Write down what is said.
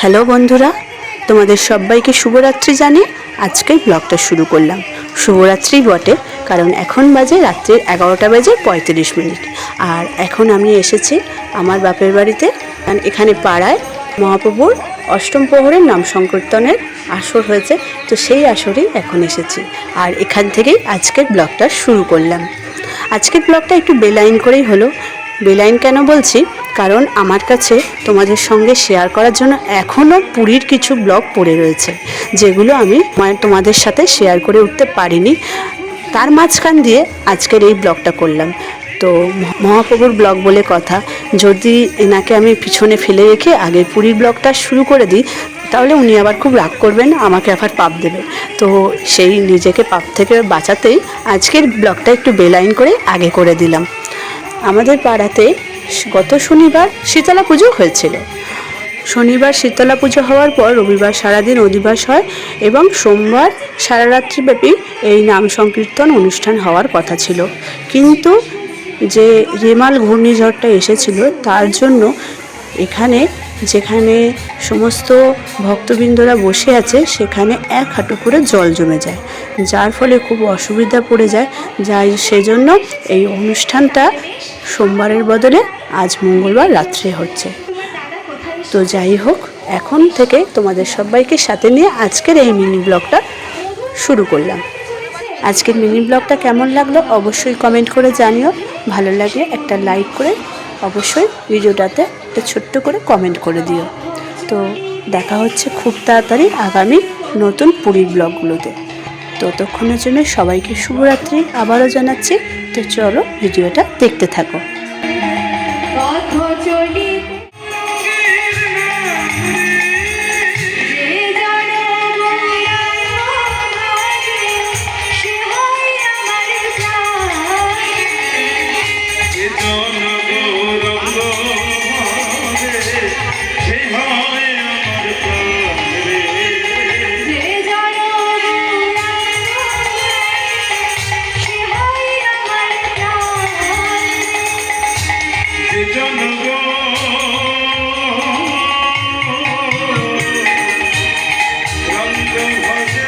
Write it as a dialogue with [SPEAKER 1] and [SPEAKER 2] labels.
[SPEAKER 1] Hello বন্ধুরা, তোমাদের সবাইকে শুভরাত্রি জানিয়ে আজকের ব্লগটা শুরু করলাম। শুভরাত্রি বটে, কারণ এখন বাজে রাত্রির এগারোটা বাজে পঁয়ত্রিশ মিনিট। আর এখন আমি এসেছি আমার বাপের বাড়িতে, কারণ এখানে পাড়ায় মহাপ্রভুর অষ্টম প্রহরের নাম সংকীর্তনের আসর হয়েছে, তো সেই আসরেই এখন এসেছি। আর এখান থেকেই আজকের ব্লগটা শুরু করলাম। আজকের ব্লগটা একটু বেলাইন করেই হলো। বেলাইন কেন বলছি? কারণ আমার কাছে তোমাদের সঙ্গে শেয়ার করার জন্য এখনও পুরীর কিছু ব্লগ পড়ে রয়েছে, যেগুলো আমি তোমাদের সাথে শেয়ার করে উঠতে পারিনি। তার মাঝখান দিয়ে আজকের এই ব্লগটা করলাম। তো মহাপ্রভুর ব্লগ বলে কথা, যদি এনাকে আমি পিছনে ফেলে রেখে আগে পুরীর ব্লগটা শুরু করে দিই, তাহলে উনি আবার খুব রাগ করবেন, আমাকে আবার পাপ দেবে। তো সেই নিজেকে পাপ থেকে বাঁচাতেই আজকের ব্লগটা একটু বেলাইন করে আগে করে দিলাম। আমাদের পাড়াতে গত শনিবার শীতলা পুজো হয়েছিল। শনিবার শীতলা পুজো হওয়ার পর রবিবার সারাদিন অধিবাস হয় এবং সোমবার সারা রাত্রিব্যাপী এই নাম সংকীর্তন অনুষ্ঠান হওয়ার কথা ছিল। কিন্তু যে রেমাল ঘূর্ণিঝড়টা এসেছিল, তার জন্য এখানে যেখানে সমস্ত ভক্তবৃন্দরা বসে আছে, সেখানে এক হাঁটু করে জল জমে যায়। যার ফলে খুব অসুবিধা পড়ে যায়। যাই সেজন্য এই অনুষ্ঠানটা সোমবারের বদলে আজ মঙ্গলবার রাত্রে হচ্ছে। তো যাই হোক, এখন থেকে তোমাদের সবাইকে সাথে নিয়ে আজকের এই মিনি ব্লগটা শুরু করলাম। আজকের মিনি ব্লগটা কেমন লাগল অবশ্যই কমেন্ট করে জানিও। ভালো লাগলে একটা লাইক করে অবশ্যই ভিডিওটাতে একটা ছোট্ট করে কমেন্ট করে দিও। তো দেখা হচ্ছে খুব তাড়াতাড়ি আগামী নতুন পুরীর ব্লগগুলোতে। ততক্ষণের জন্য সবাইকে শুভরাত্রি। আবারও জানাচ্ছি, তো চলো ভিডিওটা দেখতে থাকো।
[SPEAKER 2] চেতন গৌরঙ্গ ভজে,